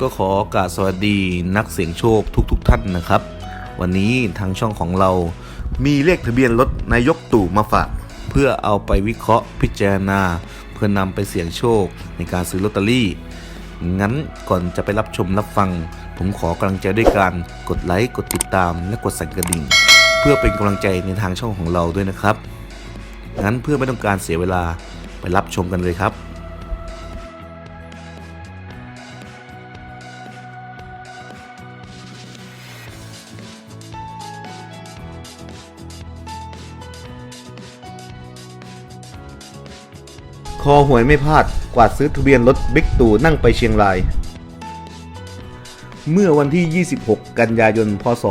ก็ขอกาสสวัสดีนักเสี่ยงโชคทุกๆทท่านนะครับ วันนี้ทางช่องของเรามีเลขทะเบียนรถนายกตู่มาฝาก เพื่อเอาไปวิเคราะห์พิจารณา เพื่อนำไปเสี่ยงโชคในการซื้อลอตเตอรี่ งั้นก่อนจะไปรับชมรับฟัง ผมขอกำลังใจด้วยการกดไลค์กดติดตามและกดสั่นกระดิ่ง เพื่อเป็นกำลังใจในทางช่องของเราด้วยนะครับงั้นเพื่อไม่ต้องการเสียเวลาไปรับชมกันเลยครับ อหวยไม่พลาดกวาดซื้อทะเบียนรถบิ๊กตู่นั่งไปเชียงราย เมื่อวันที่ 26 กันยายน พศ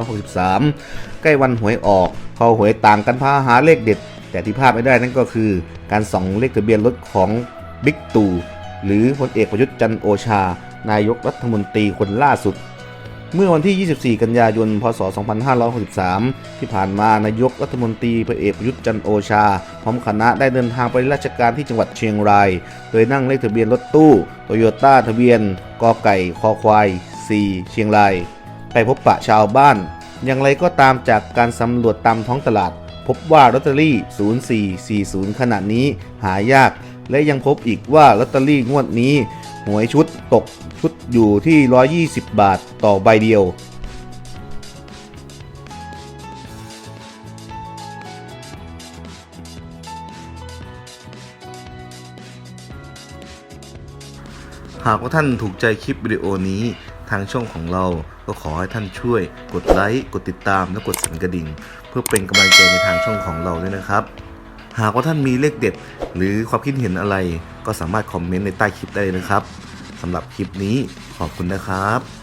2563 ใกล้วันหวยออก คอหวยต่างกันพาหาเลขเด็ด แต่ที่พลาดไม่ได้นั่นก็คือ การส่องเลขทะเบียนรถของบิ๊กตู่หรือพลเอกประยุทธ์จันโอชา นายกรัฐมนตรีคนล่าสุด เมื่อวันที่ 24 กันยายน พศ 2563 ที่ผ่านมานายกรัฐมนตรีพลเอกประยุทธ์จันโอชา พร้อมคณะได้เดินทางไปราชการที่จังหวัดเชียงราย โดยนั่งเลขทะเบียนรถตู้โตโยต้าทะเบียนกอไก่คอควาย 4 เชียงราย ไปพบปะชาวบ้าน อย่างไรก็ตามจากการสำรวจตามท้องตลาด พบว่าลอตเตอรี่ 0440 ขณะนี้หายาก และยังพบอีกว่าลอตเตอรี่งวดนี้ หวยชุดตกชุดอยู่ที่ 120 บาทต่อใบเดียว หากว่าท่านถูกใจคลิปวิดีโอนี้ทางช่องของเราก็ขอให้ท่านช่วย กดไลค์ กดติดตาม และกดสั่นกระดิ่ง เพื่อเป็นกำลังใจในทางช่องของเราด้วยนะครับ หากว่าท่านมีเลขเด็ด หรือความคิดเห็นอะไร ก็สามารถคอมเมนต์ในใต้คลิปได้เลยนะครับสำหรับคลิปนี้ขอบคุณนะครับ